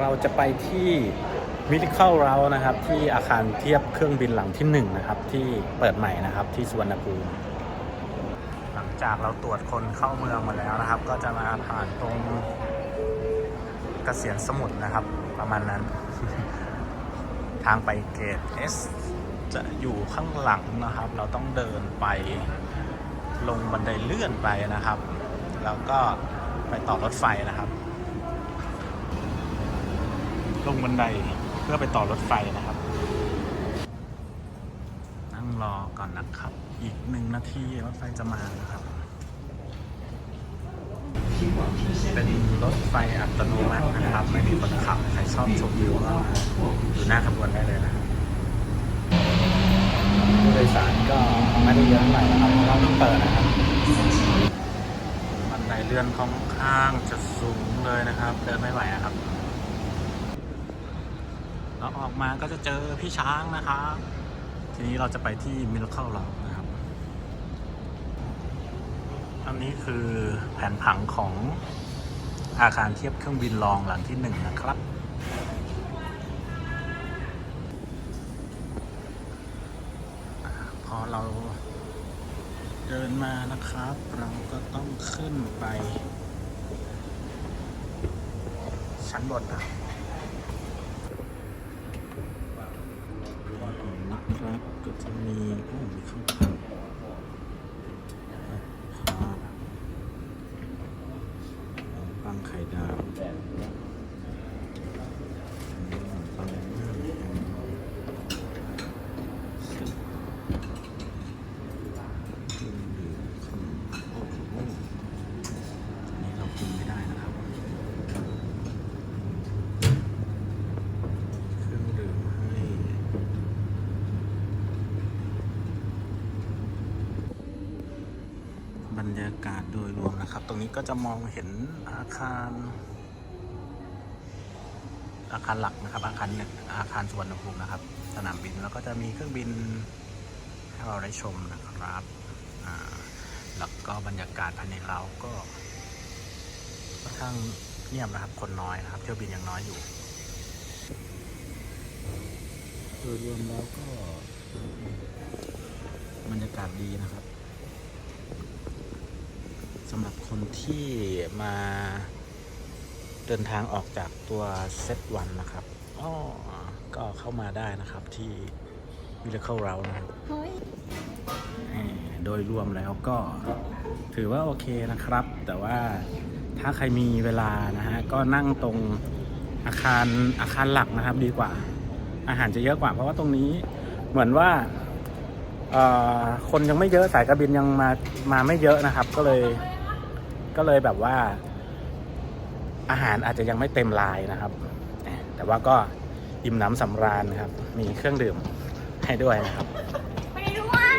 เราจะไปที่มิลิเคิลเรานะครับ ที่อาคารเทียบเครื่องบินหลังที่หนึ่งนะครับ ที่เปิดใหม่นะครับที่สุวรรณภูมิหลังจากเราตรวจคนเข้าเมืองมาแล้วนะครับ ก็จะมาผ่านตรงกเกษียณสมุทรนะครับ ประมาณนั้น ทางไปเกต S จะอยู่ข้างหลังนะครับ เราต้องเดินไปลงบันไดเลื่อนไปนะครับ แล้วก็ไปต่อรถไฟนะครับ ลงบันไดเพื่อไปต่อรถไฟนะครับ นั่งรอก่อนนะครับ อีกหนึ่งนาทีรถไฟจะมานะครับ เป็นรถไฟอัตโนมัตินะครับ ไม่มีคนขับใครชอบชมวิวก็อยู่หน้าขบวนได้เลยนะครับผู้โดยสารก็ไม่ได้เยอะเท่าไหร่นะครับเพราะว่าเพิ่งเปิดนะครับบันไดเลื่อนค่อนข้างจะสูงเลยนะครับ เดินไม่ไหวนะครับ เราออกมาก็จะเจอพี่ช้างนะครับ ทีนี้เราจะไปที่มิลเคิลเรานะครับ อันนี้คือแผนผังของอาคารเทียบเครื่องบินรองหลังที่หนึ่งนะครับพอเราเดินมานะครับ เราก็ต้องขึ้นไปชั้นบนนะครับนะครับ ก็จะมีโอ้มีข้าวผัดผัดบปังไข่ดาวอืมปังนึ่งเส้นเครื่องดื่มขนมโอ้โหอันนี้เรากินไม่ได้นะครับ เครื่องดื่มให้ บ รรยากาศโดยรวมนะครับ ตรงนี้ก็จะมองเห็นอาคาร อาคารหลักนะครับ อาคารหนึ่งอาคารสุวรรณภูมินะครับ สนามบินแล้วก็จะมีเครื่องบินให้เราได้ชมนะครับแล้วก็บรรยากาศภายในเราก็ค่อนข้างเงียบนะครับ คนน้อยนะครับ เที่ยวบินยังน้อยอยู่โดยรวมแล้วก็บรรยากาศดีนะครับ สำหรับคนที่มาเดินทางออกจากตัวเซตวันนะครับอ๋อก็เข้ามาได้นะครับที่ Miracle Round นะครับเฮ้ยอ่าโดยรวมแล้วก็ถือว่าโอเคนะครับ แต่ว่าถ้าใครมีเวลานะฮะ ก็นั่งตรงอาคารอาคารหลักนะครับดีกว่า อาหารจะเยอะกว่า เพราะว่าตรงนี้เหมือนว่าเอ่อคนยังไม่เยอะสายการบินยังมามาไม่เยอะนะครับ ก็เลย ก็เลยแบบว่า อาหารอาจจะยังไม่เต็มลายนะครับ แต่ว่าก็อิ่มหน้ำสำราญนะครับ มีเครื่องดื่มให้ด้วยนะครับไปด้วย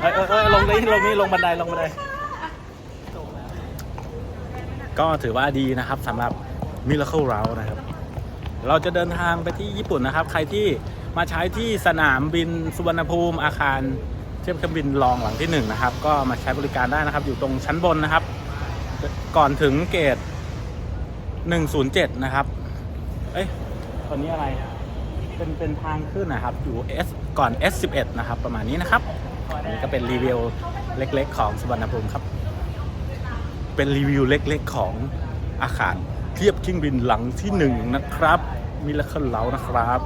เอ้ยเอ้ยเอ้ยลงนี้ลงนี้ลงบันไดลงบันไดก็ถือว่าดีนะครับสำหรับ Miracle Route นะครับ เราจะเดินทางไปที่ญี่ปุ่นนะครับ ใครที่มาใช้ที่สนามบินสุวรรณภูมิอาคาร เทียบเครื่องบินรองหลังที่หนึ่งนะครับ ก็มาใช้บริการได้นะครับ อยู่ตรงชั้นบนนะครับ ก่อนถึงเกต107 นะครับ เอ้ยตอนนี้อะไร เป็นเป็นทางขึ้นนะครับ อยู่ S ก่อน S11 นะครับ ประมาณนี้นะครับอันนี้ก็เป็นรีวิวเล็ก ๆ ของสุวรรณภูมิครับ เป็นรีวิวเล็ก ๆ ของอาคารเทียบเครื่องบินหลังที่หนึ่งนะครับมิลเลอร์เล่านะครับ